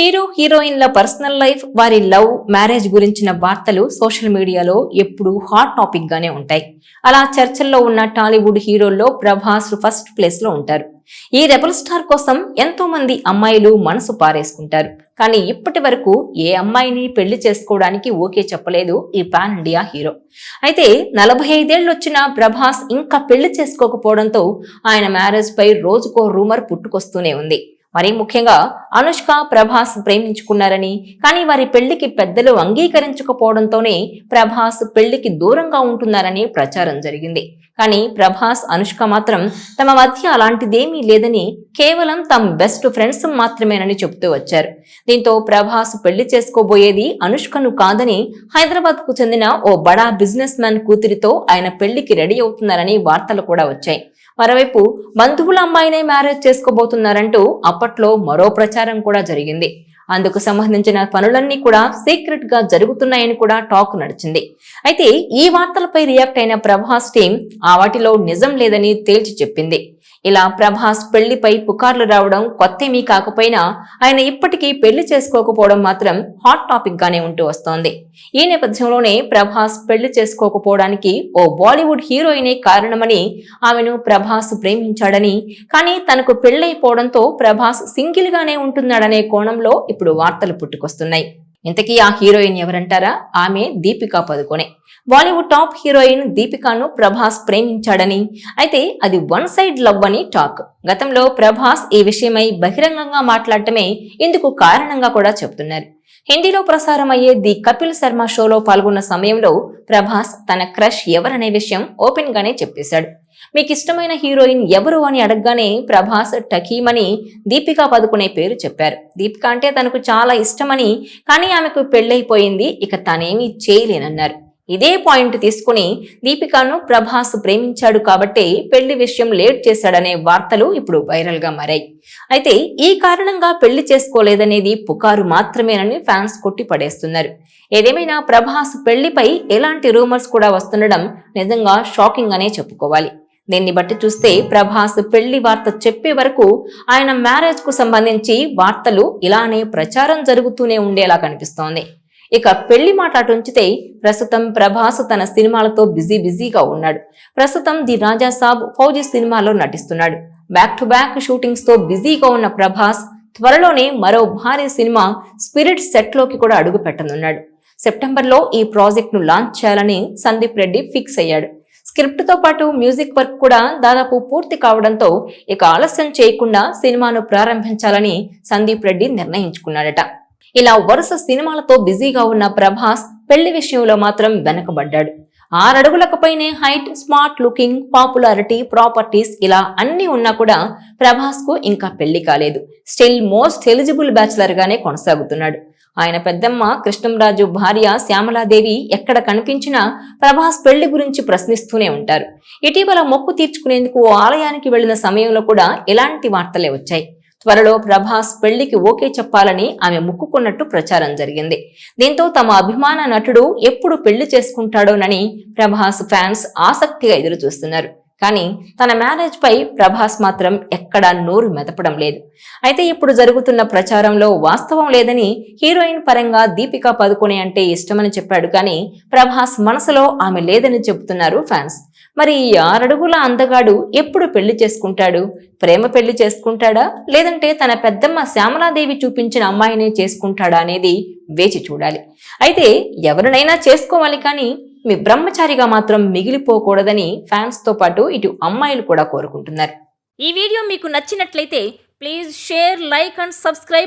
Hero హీరోయిన్ల personal life వారి love marriage గురించిన వార్తలు సోషల్ మీడియాలో ఎప్పుడూ హాట్ టాపిక్ గానే ఉంటాయి. అలా చర్చల్లో ఉన్న టాలీవుడ్ హీరోల్లో ప్రభాస్ ఫస్ట్ ప్లేస్లో ఉంటారు. ఈ రెబల్ స్టార్ కోసం ఎంతో మంది అమ్మాయిలు మనసు పారేసుకుంటారు. కానీ ఇప్పటి వరకు ఏ అమ్మాయిని పెళ్ళి చేసుకోవడానికి ఓకే చెప్పలేదు ఈ పాన్ ఇండియా హీరో. అయితే నలభై ఐదేళ్ళు వచ్చిన ప్రభాస్ ఇంకా పెళ్ళి చేసుకోకపోవడంతో ఆయన మ్యారేజ్ పై రోజుకో రూమర్ పుట్టుకొస్తూనే ఉంది. మరీ ముఖ్యంగా అనుష్క ప్రభాస్ ప్రేమించుకున్నారని కానీ వారి పెళ్ళికి పెద్దలు అంగీకరించకపోవడంతోనే ప్రభాస్ పెళ్ళికి దూరంగా ఉంటున్నారని ప్రచారం జరిగింది. కానీ ప్రభాస్ అనుష్క మాత్రం తమ మధ్య అలాంటిదేమీ లేదని కేవలం తమ బెస్ట్ ఫ్రెండ్స్ మాత్రమేనని చెబుతూ వచ్చారు. దీంతో ప్రభాస్ పెళ్ళి చేసుకోబోయేది అనుష్కను కాదని హైదరాబాద్కు చెందిన ఓ బడా బిజినెస్ మ్యాన్ కూతురితో ఆయన పెళ్ళికి రెడీ అవుతున్నారని వార్తలు కూడా వచ్చాయి. మరోవైపు బంధువుల అమ్మాయినే మ్యారేజ్ చేసుకోబోతున్నారంటూ అప్పట్లో మరో ప్రచారం కూడా జరిగింది. అందుకు సంబంధించిన పనులన్నీ కూడా సీక్రెట్గా జరుగుతున్నాయని కూడా టాక్ నడిచింది. అయితే ఈ వార్తలపై రియాక్ట్ అయిన ప్రభాస్ టీం ఆ వాటిలో నిజం లేదని తేల్చి చెప్పింది. ఇలా ప్రభాస్ పెళ్ళిపై పుకార్లు రావడం కొత్తేమీ కాకపోయినా ఆయన ఇప్పటికీ పెళ్ళి చేసుకోకపోవడం మాత్రం హాట్ టాపిక్ గానే ఉంటూ వస్తోంది. ఈ నేపథ్యంలోనే ప్రభాస్ పెళ్ళి చేసుకోకపోవడానికి ఓ బాలీవుడ్ హీరోయినే కారణమని ఆమెను ప్రభాస్ ప్రేమించాడని కానీ తనకు పెళ్ళైపోవడంతో ప్రభాస్ సింగిల్ గానే ఉంటున్నాడనే కోణంలో ఇప్పుడు వార్తలు పుట్టుకొస్తున్నాయి. ఇంతకీ ఆ హీరోయిన్ ఎవరంటారా? ఆమె దీపికా పదుకొనే. బాలీవుడ్ టాప్ హీరోయిన్ దీపికాను ప్రభాస్ ప్రేమించాడని. అయితే అది వన్ సైడ్ లవ్ అని టాక్. గతంలో ప్రభాస్ ఈ విషయమై బహిరంగంగా మాట్లాడటమే ఇందుకు కారణంగా కూడా చెబుతున్నారు హిందీలో ప్రసారం అయ్యే ది కపిల్ శర్మ షోలో పాల్గొన్న సమయంలో ప్రభాస్ తన క్రష్ ఎవరనే విషయం ఓపెన్ గానే చెప్పేశాడు. మీకు ఇష్టమైన హీరోయిన్ ఎవరు అని అడగగానే ప్రభాస్ టకీమని దీపికా పదుకునే పేరు చెప్పారు. దీపిక అంటే తనకు చాలా ఇష్టమని కానీ ఆమెకు పెళ్ళైపోయింది ఇక తానేమీ చేయలేనన్నారు. ఇదే పాయింట్ తీసుకుని దీపికాను ప్రభాస్ ప్రేమించాడు కాబట్టే పెళ్ళి విషయం లేట్ చేశాడనే వార్తలు ఇప్పుడు వైరల్గా మారాయి. అయితే ఈ కారణంగా పెళ్ళి చేసుకోలేదనేది పుకారు మాత్రమేనని ఫ్యాన్స్ కొట్టి పడేస్తున్నారు ఏదేమైనా ప్రభాస్ పెళ్ళిపై ఎలాంటి రూమర్స్ కూడా వస్తుండడం నిజంగా షాకింగ్ అనే చెప్పుకోవాలి. దీన్ని బట్టి చూస్తే ప్రభాస్ పెళ్ళి వార్త చెప్పే వరకు ఆయన మ్యారేజ్కు సంబంధించి వార్తలు ఇలానే ప్రచారం జరుగుతూనే ఉండేలా కనిపిస్తోంది. ఇక పెళ్ళి మాట అటు ఉంచితే ప్రస్తుతం ప్రభాస్ తన సినిమాలతో బిజీ బిజీగా ఉన్నాడు. ప్రస్తుతం ది రాజా సాబ్ ఫౌజీ సినిమాలో నటిస్తున్నాడు. బ్యాక్ టు బ్యాక్ షూటింగ్స్తో బిజీగా ఉన్న ప్రభాస్ త్వరలోనే మరో భారీ సినిమా స్పిరిట్ సెట్లోకి కూడా అడుగు పెట్టనున్నాడు. సెప్టెంబర్లో ఈ ప్రాజెక్ట్ను లాంచ్ చేయాలని సందీప్ రెడ్డి ఫిక్స్ అయ్యాడు. స్క్రిప్ట్తో పాటు మ్యూజిక్ వర్క్ కూడా దాదాపు పూర్తి కావడంతో ఇక ఆలస్యం చేయకుండా సినిమాను ప్రారంభించాలని సందీప్ రెడ్డి నిర్ణయించుకున్నాడట. ఇలా వరుస సినిమాలతో బిజీగా ఉన్న ప్రభాస్ పెళ్ళి విషయంలో మాత్రం వెనకబడ్డాడు. ఆరడుగులకు పైనే height smart looking popularity properties ఇలా అన్ని ఉన్నా కూడా ప్రభాస్కు ఇంకా పెళ్ళి కాలేదు. స్టిల్ మోస్ట్ ఎలిజిబుల్ బ్యాచులర్ గానే కొనసాగుతున్నాడు. ఆయన పెద్దమ్మ కృష్ణంరాజు భార్య శ్యామలాదేవి ఎక్కడ కనిపించినా ప్రభాస్ పెళ్ళి గురించి ప్రశ్నిస్తూనే ఉంటారు. ఇటీవల మొక్కు తీర్చుకునేందుకు ఓ ఆలయానికి వెళ్ళిన సమయంలో కూడా ఇలాంటి వార్తలే వచ్చాయి. త్వరలో ప్రభాస్ పెళ్ళికి ఓకే చెప్పాలని ఆమె ముక్కుకున్నట్టు ప్రచారం జరిగింది. దీంతో తమ అభిమాన నటుడు ఎప్పుడు పెళ్ళి చేసుకుంటాడోనని ప్రభాస్ ఫ్యాన్స్ ఆసక్తిగా ఎదురు చూస్తున్నారు కానీ తన మ్యారేజ్ పై ప్రభాస్ మాత్రం ఎక్కడా నోరు మెదపడం లేదు. అయితే ఇప్పుడు జరుగుతున్న ప్రచారంలో వాస్తవం లేదని హీరోయిన్ పరంగా దీపికా పదుకొనే అంటే ఇష్టమని చెప్పాడు కానీ ప్రభాస్ మనసులో ఆమె లేదని చెబుతున్నారు ఫ్యాన్స్. మరి ఈ ఆరడుగుల అందగాడు ఎప్పుడు పెళ్ళి చేసుకుంటాడు? ప్రేమ పెళ్ళి చేసుకుంటాడా? లేదంటే తన పెద్దమ్మ శ్యామలాదేవి చూపించిన అమ్మాయినే చేసుకుంటాడా అనేది వేచి చూడాలి. అయితే ఎవరినైనా చేసుకోవాలి కానీ మీ బ్రహ్మచారిగా మాత్రం మిగిలిపోకూడదని ఫ్యాన్స్తో పాటు ఇటు అమ్మాయిలు కూడా కోరుకుంటున్నారు. ఈ వీడియో మీకు నచ్చినట్లయితే please share like and subscribe